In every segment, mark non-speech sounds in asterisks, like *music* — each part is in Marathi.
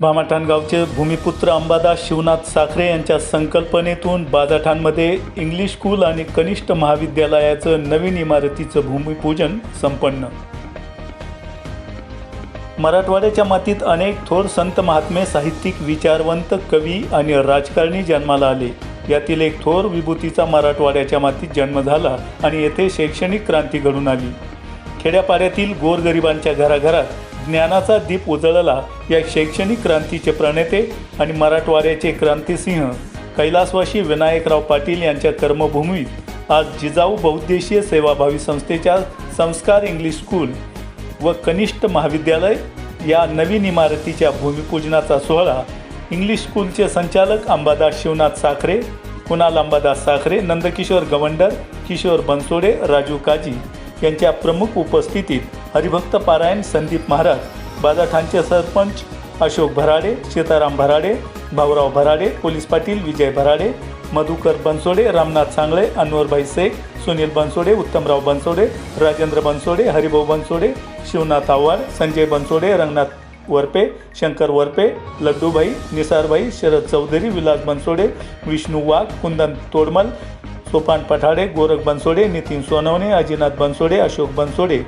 भामाठाणगावचे भूमिपुत्र अंबादास शिवनाथ साखरे यांच्या संकल्पनेतून बाजाठाणमध्ये इंग्लिश स्कूल आणि कनिष्ठ महाविद्यालयाचं नवीन इमारतीचं भूमिपूजन संपन्न. मराठवाड्याच्या मातीत अनेक थोर संत महात्मे साहित्यिक विचारवंत कवी आणि राजकारणी जन्माला आले. यातील एक थोर विभूतीचा मराठवाड्याच्या मातीत जन्म झाला आणि येथे शैक्षणिक क्रांती घडून आली. खेड्यापाड्यातील गोरगरिबांच्या घराघरात ज्ञानाचा दीप उजळला या शैक्षणिक क्रांतीचे प्रणेते आणि मराठवाड्याचे क्रांतिसिंह कैलासवाशी विनायकराव पाटील यांच्या कर्मभूमीत आज जिजाऊ बहुद्देशीय सेवाभावी संस्थेच्या संस्कार इंग्लिश स्कूल व कनिष्ठ महाविद्यालय या नवीन इमारतीच्या भूमिपूजनाचा सोहळा इंग्लिश स्कूलचे संचालक अंबादास शिवनाथ साखरे कुणाल अंबादास साखरे नंदकिशोर गवंडर किशोर बनसोडे राजू काजी यांच्या प्रमुख उपस्थितीत हरिभक्त पारायण संदीप महाराज बाजाठाणचे सरपंच अशोक भराडे सीताराम भराडे भाऊराव भराडे पोलीस पाटील विजय भराडे मधुकर बनसोडे रामनाथ सांगळे अनवरभाई शेख सुनील बनसोडे उत्तमराव बनसोडे राजेंद्र बनसोडे हरिभाऊ बनसोडे शिवनाथ आव्हाड संजय बनसोडे रंगनाथ वरपे शंकर वरपे लड्डूभाई निसारभाई शरद चौधरी विलास बनसोडे विष्णू वाघ कुंदन तोडमल सोपान पठाडे गोरख बनसोडे नितीन सोनवणे अजिनाथ बनसोडे अशोक बनसोडे.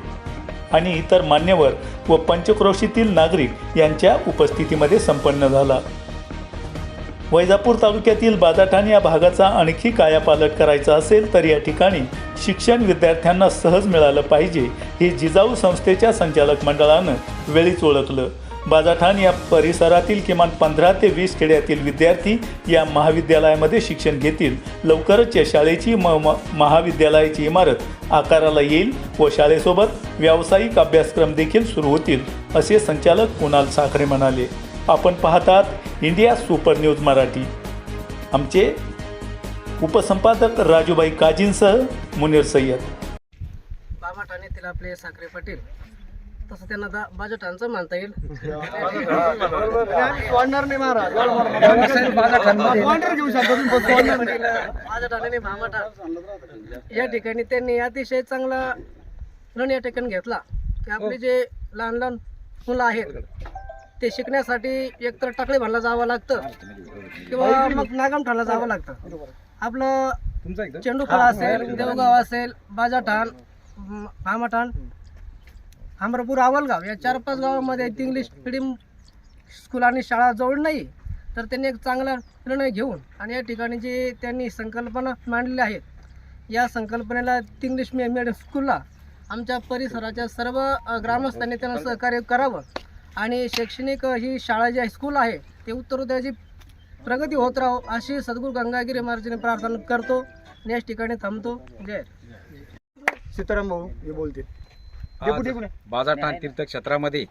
आणि इतर मान्यवर व पंचक्रोशीतील नागरिक यांच्या उपस्थितीमध्ये संपन्न झाला. वैजापूर तालुक्यातील बाजाठाण या भागाचा आणखी कायापालट करायचा असेल तर या ठिकाणी शिक्षण विद्यार्थ्यांना सहज मिळालं पाहिजे हे जिजाऊ संस्थेच्या संचालक मंडळानं वेळीच ओळखलं. बाजाठाण या परिसरातील किमान पंधरा ते वीस खेड्यातील विद्यार्थी या महाविद्यालयामध्ये शिक्षण घेतील. लवकरच या शाळेची म म- महाविद्यालयाची इमारत आकाराला येईल व शाळेसोबत व्यावसायिक अभ्यासक्रम देखील सुरू होतील असे संचालक कुणाल साखरे म्हणाले. आपण पाहतात इंडिया सुपर न्यूज मराठी. आमचे उपसंपादक राजूबाई काजींसह मुनीर सय्यद. बाबा ठाण्यातील आपले साखरे पाटील. तसं त्यांना दा बाजाठाणचं म्हणता येईल. नाही महाराज. या ठिकाणी त्यांनी अतिशय चांगला निर्णय या ठिकाणी घेतला. की आपले जे लहान लहान मुलं आहेत ते शिकण्यासाठी एकतर टाकळे भानला जावं लागतं किंवा मग नागमठाणला जावं लागतं. आपलं चेंडूफळ असेल देवगाव असेल बाजाठाण भामाठाण अमरापूर आवलगाव या चार पाच गावामध्ये इंग्लिश मिडियम स्कूल आणि शाळा जवळ नाही. तर त्यांनी एक चांगला निर्णय घेऊन आणि या ठिकाणी जी त्यांनी संकल्पना मांडलेली आहेत या संकल्पनेला इंग्लिश मी मिडियम स्कूलला आमच्या परिसराच्या सर्व ग्रामस्थांनी त्यांना सहकार्य करावं. आणि शैक्षणिक ही शाळा जी स्कूल आहे ते उत्तरोत्तराची प्रगती होत राहो अशी सद्गुरू गंगागिरी महाराजांनी प्रार्थना करतो आणि याच ठिकाणी थांबतो. जय सीताराम भाऊ हे बोलते. आज बाजारठाण तीर्थक्षेत्रामध्ये.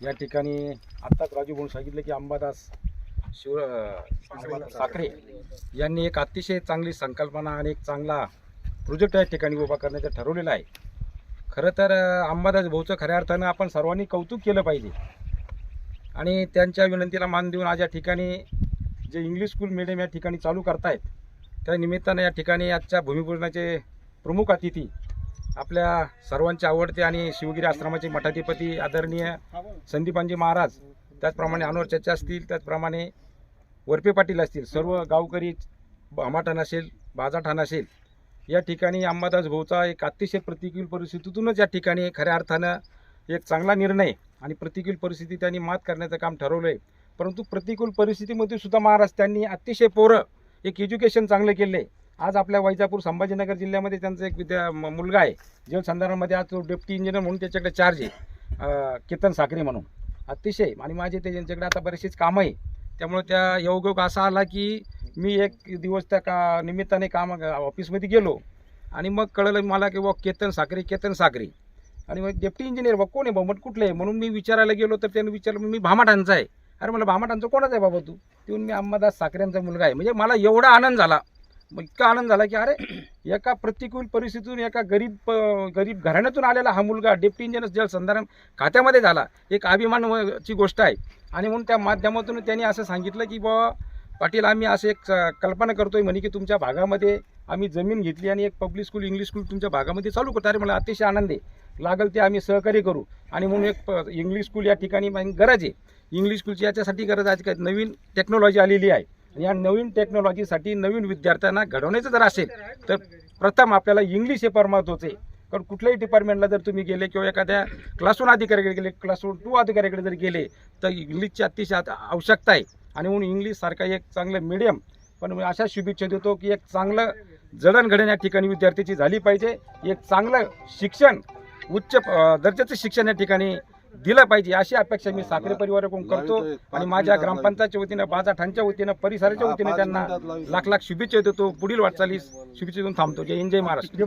या ठिकाणी आत्ताच राजू भाऊ सांगितलं की अंबादास शिव साखरे यांनी एक अतिशय चांगली संकल्पना आणि एक चांगला प्रोजेक्ट या ठिकाणी उभा करण्याचं ठरवलेलं आहे. खरं तर अंबादास भाऊचं खऱ्या अर्थानं आपण सर्वांनी कौतुक केलं पाहिजे. आणि त्यांच्या विनंतीला मान देऊन आज या ठिकाणी जे इंग्लिश स्कूल मिडियम या ठिकाणी चालू करतायत त्या निमित्तानं या ठिकाणी आजच्या भूमिपूजनाचे प्रमुख अतिथी आपल्या सर्वांचे आवडते आणि शिवगिरी आश्रमाचे मठाधिपती आदरणीय संदीपांजी महाराज त्याचप्रमाणे अनोर चर्चा असतील त्याचप्रमाणे वरपे पाटील असतील सर्व गावकरी भामाठाण असेल बाजाठाण असेल या ठिकाणी अंबादास भाऊचा एक अतिशय प्रतिकूल परिस्थितीतूनच या ठिकाणी खऱ्या अर्थानं एक चांगला निर्णय आणि प्रतिकूल परिस्थिती त्यांनी मात करण्याचं काम ठरवलं आहे परंतु प्रतिकूल परिस्थितीमध्ये सुद्धा महाराज त्यांनी अतिशय पोरं एक एज्युकेशन चांगलं केलं आहे आज आपल्या वैजापूर संभाजीनगर जिल्ह्यामध्ये त्यांचा एक विद्या मुलगा आहे. जलसंधारणामध्ये आज तो डेप्टी इंजिनियर म्हणून त्याच्याकडे चार्ज आहे. केतन साखरे म्हणून. अतिशय आणि माझे ते त्यांच्याकडे आता बरेचशीच कामं आहे त्यामुळे त्या योगयोग असा आला की मी एक दिवस त्या का निमित्ताने काम ऑफिसमध्ये गेलो. आणि मग कळलं मला की बा केतन साखरे केतन साखरे. आणि मग डेप्टी इंजिनियर बा कोण आहे बा कुठले आहे? म्हणून मी विचारायला गेलो तर त्यांनी विचारलं मी भामाटांचा आहे. अरे मला भामाठांचा कोणाचा आहे बाबा तू? तिथून मी अंबादास साखरेंचा मुलगा आहे. म्हणजे मला एवढा आनंद झाला. मग इतका आनंद झाला की अरे एका प्रतिकूल परिस्थितीतून एका गरीब गरीब घराण्यातून आलेला हा मुलगा डेप्टी इंजिनियर जलसंधारण खात्यामध्ये झाला. एक अभिमानची गोष्ट आहे. आणि म्हणून त्या माध्यमातून त्यांनी असं सांगितलं की बुवा पाटील आम्ही असं एक कल्पना करतोय म्हणे की तुमच्या भागामध्ये आम्ही जमीन घेतली आणि एक पब्लिक स्कूल इंग्लिश स्कूल तुमच्या भागामध्ये चालू करतो. अरे मला अतिशय आनंद आहे. लागल ते आम्ही सहकार्य करू. आणि म्हणून एक इंग्लिश स्कूल या ठिकाणी गरज आहे. इंग्लिश स्कूलची याच्यासाठी गरज आज काय नवीन टेक्नॉलॉजी आलेली आहे. या नवीन टेक्नॉलॉजीसाठी नवीन विद्यार्थ्यांना घडवण्याचं जर असेल तर प्रथम आपल्याला इंग्लिश हे फार महत्त्वाचं आहे. कारण कुठल्याही डिपार्टमेंटला जर तुम्ही गेले किंवा एखाद्या क्लास वन अधिकाऱ्याकडे गेले क्लास वन टू अधिकाऱ्याकडे जर गेले तर इंग्लिशची अतिशय आता आवश्यकता आहे. आणि म्हणून इंग्लिशसारखा एक चांगलं मीडियम पण मी अशा शुभेच्छा देतो की एक चांगलं जडणघडण या ठिकाणी विद्यार्थ्याची झाली पाहिजे. एक चांगलं शिक्षण उच्च दर्जाचं शिक्षण या ठिकाणी दिलं पाहिजे अशी अपेक्षा मी साखरे परिवाराकडून करतो आणि माझ्या ग्रामपंचायतच्या वतीनं बाजाठाणच्या वतीनं परिसराच्या वतीनं त्यांना लाख लाख शुभेच्छा देतो. पुढील वाटचालीस शुभेच्छा देऊन थांबतो. जय हिंद जय महाराष्ट्र.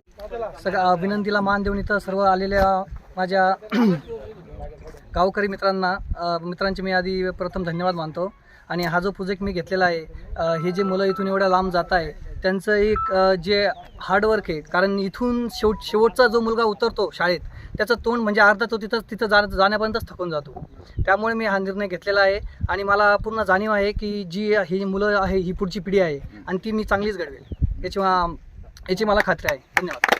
सगळ्या विनंतीला मान देऊन इथं सर्व आलेल्या माझ्या *clears throat* गावकरी मित्रांना मित्रांचे मी आधी प्रथम धन्यवाद मानतो. आणि हा जो प्रोजेक्ट मी घेतलेला आहे हे जे मुलं इथून एवढ्या लांब जात आहे त्यांचं एक जे हार्डवर्क आहे कारण इथून शेवट शेवटचा जो मुलगा उतरतो शाळेत त्याचं तोंड म्हणजे अर्धा तो तिथं तिथं जा जाण्यापर्यंतच थकून जातो. त्यामुळे मी हा निर्णय घेतलेला आहे आणि मला पूर्ण जाणीव आहे की जी ही मुलं आहे ही पुढची पिढी आहे आणि ती मी चांगलीच घडवेल. याची याची मला खात्री आहे. धन्यवाद.